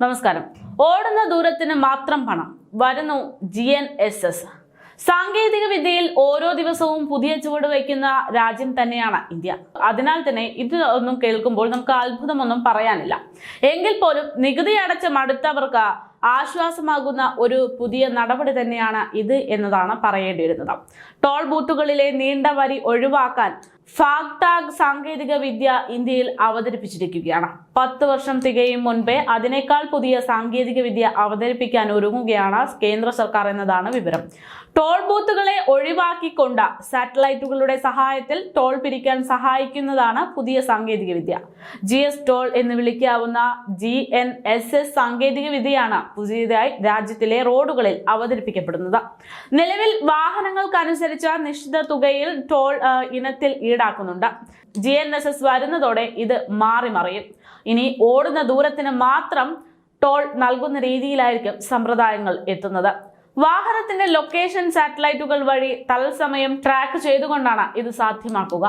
നമസ്കാരം. ഓടുന്ന ദൂരത്തിന് മാത്രം പണം വരുന്നു ജി എൻ എസ് എസ്. സാങ്കേതിക വിദ്യയിൽ ഓരോ ദിവസവും പുതിയ ചുവട് വയ്ക്കുന്ന രാജ്യം തന്നെയാണ് ഇന്ത്യ. അതിനാൽ തന്നെ ഇത് ഒന്നും കേൾക്കുമ്പോൾ നമുക്ക് അത്ഭുതമൊന്നും പറയാനില്ല. എങ്കിൽ പോലും നികുതി അടച്ച മടുത്തവർക്ക് ആശ്വാസമാകുന്ന ഒരു പുതിയ നടപടി തന്നെയാണ് ഇത് എന്നതാണ് പറയേണ്ടി വരുന്നത് ടോൾ ബൂത്തുകളിലെ നീണ്ട വരി ഒഴിവാക്കാൻ ഫാഗ്ടാഗ് സാങ്കേതിക വിദ്യ ഇന്ത്യയിൽ അവതരിപ്പിച്ചിരിക്കുകയാണ്. പത്ത് വർഷം തികയും മുൻപേ അതിനേക്കാൾ പുതിയ സാങ്കേതിക വിദ്യ അവതരിപ്പിക്കാൻ ഒരുങ്ങുകയാണ് കേന്ദ്ര സർക്കാർ എന്നതാണ് വിവരം. ടോൾ ബൂത്തുകളെ ഒഴിവാക്കിക്കൊണ്ട് സാറ്റലൈറ്റുകളുടെ സഹായത്തിൽ ടോൾ പിരിക്കാൻ സഹായിക്കുന്നതാണ് പുതിയ സാങ്കേതിക വിദ്യ ജി എസ് ടോൾ എന്ന് വിളിക്കാവുന്ന ജി എൻ എസ് എസ് സാങ്കേതിക വിദ്യയാണ് പുതിയതായി രാജ്യത്തിലെ റോഡുകളിൽ അവതരിപ്പിക്കപ്പെടുന്നത്. നിലവിൽ വാഹനങ്ങൾക്കനുസരിച്ച നിശ്ചിത തുകയിൽ ടോൾ ഇനത്തിൽ ഇനത്തിൽ ഈടാക്കുന്നുണ്ട് ജി എൻ എസ് എസ് വരുന്നതോടെ ഇത് മാറി മറിയും. ഇനി ഓടുന്ന ദൂരത്തിന് മാത്രം ടോൾ നൽകുന്ന രീതിയിലായിരിക്കും സമ്പ്രദായങ്ങൾ എത്തുന്നത്. വാഹനത്തിന്റെ ലൊക്കേഷൻ സാറ്റലൈറ്റുകൾ വഴി തത്സമയം ട്രാക്ക് ചെയ്തുകൊണ്ടാണ് ഇത് സാധ്യമാക്കുക.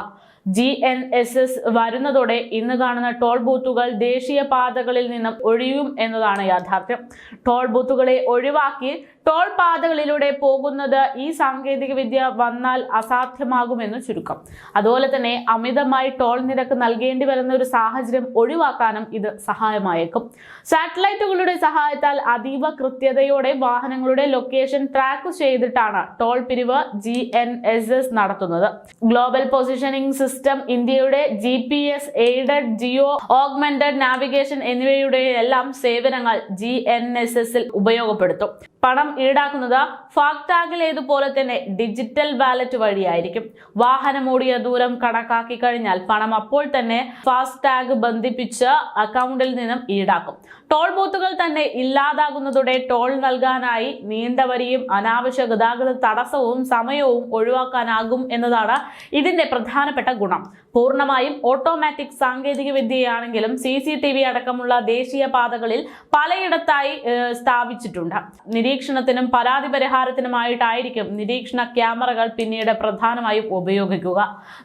ജി എൻ എസ് എസ് വരുന്നതോടെ ഇന്ന് കാണുന്ന ടോൾ ബൂത്തുകൾ ദേശീയ പാതകളിൽ നിന്നും ഒഴിയും എന്നതാണ് യാഥാർത്ഥ്യം. ടോൾ ബൂത്തുകളെ ഒഴിവാക്കി ടോൾ പാതകളിലൂടെ പോകുന്നത് ഈ സാങ്കേതിക വിദ്യ വന്നാൽ അസാധ്യമാകുമെന്ന് ചുരുക്കം. അതുപോലെ തന്നെ അമിതമായി ടോൾ നിരക്ക് നൽകേണ്ടി വരുന്ന ഒരു സാഹചര്യം ഒഴിവാക്കാനും ഇത് സഹായമായേക്കും. സാറ്റലൈറ്റുകളുടെ സഹായത്താൽ അതീവ കൃത്യതയോടെ വാഹനങ്ങളുടെ ലൊക്കേഷൻ ട്രാക്ക് ചെയ്തിട്ടാണ് ടോൾ പിരിവ് ജി എൻ എസ് എസ് നടത്തുന്നത്. ഗ്ലോബൽ പൊസിഷനിംഗ് സിസ്റ്റം ഇന്ത്യയുടെ G P S aided geo augmented navigation എന്നിവയുടെ എല്ലാം സേവനങ്ങൾ ജി എൻ എസ് എസിൽ ഉപയോഗപ്പെടുത്തും. പണം ഈടാക്കുന്നത് ഫാക്ടാഗിലേതുപോലെ തന്നെ ഡിജിറ്റൽ വാലറ്റ് വഴിയായിരിക്കും. വാഹനം ഓടിയ ദൂരം കണക്കാക്കി കഴിഞ്ഞാൽ പണം അപ്പോൾ തന്നെ ഫാസ്ടാഗ് ബന്ധിപ്പിച്ച് അക്കൗണ്ടിൽ നിന്നും ഈടാക്കും. ടോൾ ബൂത്തുകൾ തന്നെ ഇല്ലാതാകുന്നതോടെ ടോൾ നൽകാനായി നീണ്ടവരിയും അനാവശ്യ ഗതാഗത തടസ്സവും സമയവും ഒഴിവാക്കാനാകും എന്നതാണ് ഇതിന്റെ പ്രധാനപ്പെട്ട ഗുണം. പൂർണമായും ഓട്ടോമാറ്റിക് സാങ്കേതിക വിദ്യയാണെങ്കിലും സി സി ടി വി അടക്കമുള്ള ദേശീയ പാതകളിൽ പലയിടത്തായി സ്ഥാപിച്ചിട്ടുണ്ട്. സ്ഥാപിച്ചിട്ടുണ്ട് നിരീക്ഷണത്തിനും പരാതി പരിഹാരത്തിനുമായിട്ടായിരിക്കും നിരീക്ഷണ ക്യാമറകൾ പിന്നീട് പ്രധാനമായും ഉപയോഗിക്കുക.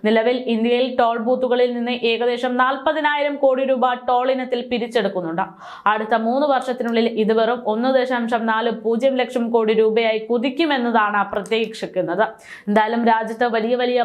നിലവിൽ ഇന്ത്യയിൽ ടോൾ ബൂത്തുകളിൽ നിന്ന് ഏകദേശം നാൽപ്പതിനായിരം കോടി രൂപ ടോൾ ഇനത്തിൽ പിരിച്ചെടുക്കുന്നുണ്ട്. അടുത്ത മൂന്ന് വർഷത്തിനുള്ളിൽ ഇത് വെറും ഒന്ന് ദശാംശം നാല് പൂജ്യം ലക്ഷം കോടി രൂപയായി കുതിക്കുമെന്നതാണ് പ്രതീക്ഷിക്കുന്നത്. എന്തായാലും രാജ്യത്ത് വലിയ വലിയ